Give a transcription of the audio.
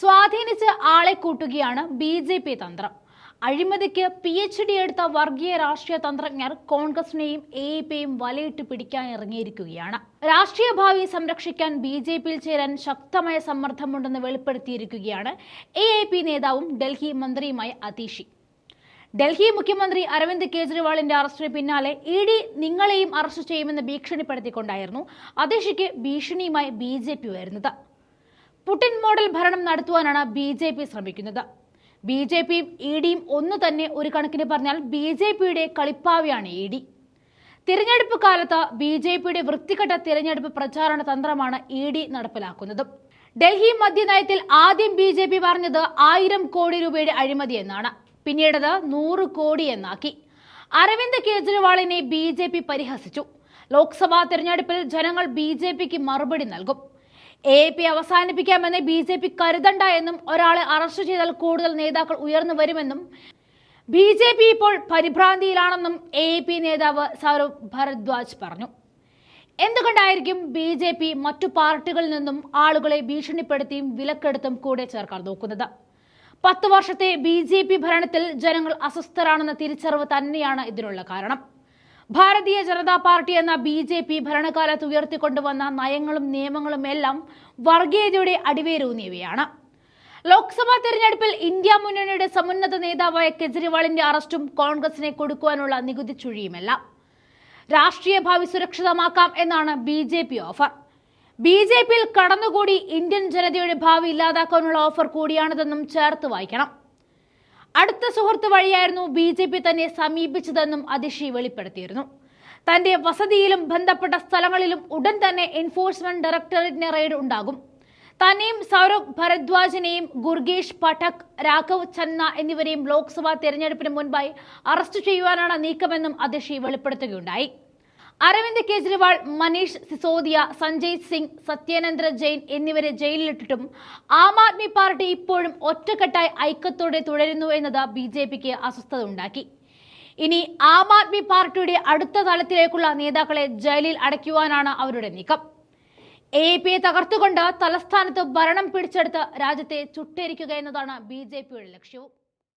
സ്വാധീനിച്ച് ആളെ കൂട്ടുകയാണ് B J P തന്ത്രം. അഴിമതിക്ക് പി എച്ച് ഡി എടുത്ത വർഗീയ രാഷ്ട്രീയ തന്ത്രജ്ഞർ കോൺഗ്രസിനെയും എ പിയും വലയിട്ട് പിടിക്കാൻ ഇറങ്ങിയിരിക്കുകയാണ്. രാഷ്ട്രീയ ഭാവി സംരക്ഷിക്കാൻ ബി ജെ പിയിൽ ചേരാൻ ശക്തമായ സമ്മർദ്ദമുണ്ടെന്ന് വെളിപ്പെടുത്തിയിരിക്കുകയാണ് എ എ പി നേതാവും ഡൽഹി മന്ത്രിയുമായ അതീഷി ഡൽഹി മുഖ്യമന്ത്രി അരവിന്ദ് കെജ്രിവാളിന്റെ അറസ്റ്റിന് പിന്നാലെ ഇ ഡി നിങ്ങളെയും അറസ്റ്റ് ചെയ്യുമെന്ന് ഭീഷണിപ്പെടുത്തിക്കൊണ്ടായിരുന്നു അതീഷിക്ക് ഭീഷണിയുമായി ബി ജെ പി വരുന്നത് പുടിൻ മോഡൽ ഭരണം നടത്തുവാനാണ് ബി ജെ പി ശ്രമിക്കുന്നത്. ബി ജെ പിയും ഇ ഡിയും ഒന്ന് തന്നെ ഒരു കണക്കിന് പറഞ്ഞാൽ ബി ജെ പിയുടെ കളിപ്പാവിയാണ് ഇ ഡി. തിരഞ്ഞെടുപ്പ് കാലത്ത് ബി ജെ പിയുടെ വൃത്തികെട്ട തിരഞ്ഞെടുപ്പ് പ്രചാരണ തന്ത്രമാണ് ഇ ഡി നടപ്പിലാക്കുന്നത്. ഡൽഹി മദ്യനയത്തിൽ ആദ്യം ബി ജെ പി പറഞ്ഞത് ആയിരം കോടി രൂപയുടെ അഴിമതി എന്നാണ്. പിന്നീടത് നൂറ് കോടി എന്നാക്കി. അരവിന്ദ് കെജ്രിവാളിനെ ബി ജെ പി പരിഹസിച്ചു. ലോക്സഭാ തിരഞ്ഞെടുപ്പിൽ ജനങ്ങൾ ബി ജെ പിക്ക് മറുപടി നൽകും. എ പി അവസാനിപ്പിക്കാമെന്ന് ബി ജെ പി കരുതണ്ട എന്നും ഒരാളെ അറസ്റ്റ് ചെയ്താൽ കൂടുതൽ നേതാക്കൾ ഉയർന്നു വരുമെന്നും ബി ജെ പി ഇപ്പോൾ പരിഭ്രാന്തിയിലാണെന്നും എ പി നേതാവ് സൗരവ് ഭരദ്വാജ് പറഞ്ഞു. എന്തുകൊണ്ടായിരിക്കും ബി ജെ പി മറ്റു പാർട്ടികളിൽ നിന്നും ആളുകളെ ഭീഷണിപ്പെടുത്തിയും വിലക്കെടുത്തും കൂടെ ചേർക്കാൻ നോക്കുന്നത്? പത്ത് വർഷത്തെ ബി ജെ പി ഭരണത്തിൽ ജനങ്ങൾ അസ്വസ്ഥരാണെന്ന തിരിച്ചറിവ് തന്നെയാണ് ഇതിനുള്ള കാരണം. ഭാരതീയ ജനതാ പാർട്ടി എന്ന ബി ജെ പി ഭരണകാലത്ത് ഉയർത്തിക്കൊണ്ടുവന്ന നയങ്ങളും നിയമങ്ങളും എല്ലാം വർഗീയതയുടെ അടിവേരൂന്നിയവയാണ്. ലോക്സഭാ തെരഞ്ഞെടുപ്പിൽ ഇന്ത്യ മുന്നണിയുടെ സമുന്നത നേതാവായ കെജ്രിവാളിന്റെ അറസ്റ്റും കോൺഗ്രസിനെ കൊടുക്കുവാനുള്ള നികുതി ചുഴിയുമെല്ലാം. രാഷ്ട്രീയ ഭാവി സുരക്ഷിതമാക്കാം എന്നാണ് B J P offer. B J പിയിൽ കടന്നുകൂടി ഇന്ത്യൻ ജനതയുടെ ഭാവി ഇല്ലാതാക്കാനുള്ള ഓഫർ കൂടിയാണിതെന്നും ചേർത്ത് വായിക്കണം. അടുത്ത സുഹൃത്ത് വഴിയായിരുന്നു ബി ജെ പി തന്നെ സമീപിച്ചതെന്നും അതിഷി വെളിപ്പെടുത്തിയിരുന്നു. തന്റെ വസതിയിലും ബന്ധപ്പെട്ട സ്ഥലങ്ങളിലും ഉടൻ തന്നെ എൻഫോഴ്സ്മെന്റ് ഡയറക്ടറേറ്റിന് റെയ്ഡ് ഉണ്ടാകും. തന്നെയും സൗരഭ് ഭരദ്വാജിനെയും ഗുർഗേഷ് പഠക് രാഘവ് ചന്ന എന്നിവരെയും ലോക്സഭാ തെരഞ്ഞെടുപ്പിന് മുൻപായി അറസ്റ്റ് ചെയ്യുവാനാണ് നീക്കമെന്നും അതിഷി വെളിപ്പെടുത്തുകയുണ്ടായി. അരവിന്ദ് കെജ്രിവാൾ മനീഷ് സിസോദിയ സഞ്ജയ് സിംഗ് സത്യേന്ദ്ര ജെയിൻ എന്നിവരെ ജയിലിലിട്ടിട്ടും ആം ആദ്മി പാർട്ടി ഇപ്പോഴും ഒറ്റക്കെട്ടായി ഐക്യത്തോടെ തുടരുന്നു എന്നത് ബി ജെ പിക്ക് അസ്വസ്ഥത ഉണ്ടാക്കി ഇനി ആം ആദ്മി പാർട്ടിയുടെ അടുത്ത തലത്തിലേക്കുള്ള നേതാക്കളെ ജയിലിൽ അടയ്ക്കുവാനാണ് അവരുടെ നീക്കം. എ പിയെ തകർത്തുകൊണ്ട് തലസ്ഥാനത്ത് ഭരണം പിടിച്ചെടുത്ത് രാജ്യത്തെ ചുട്ടേരിക്കുക എന്നതാണ് ബി ജെ പിയുടെ ലക്ഷ്യവും.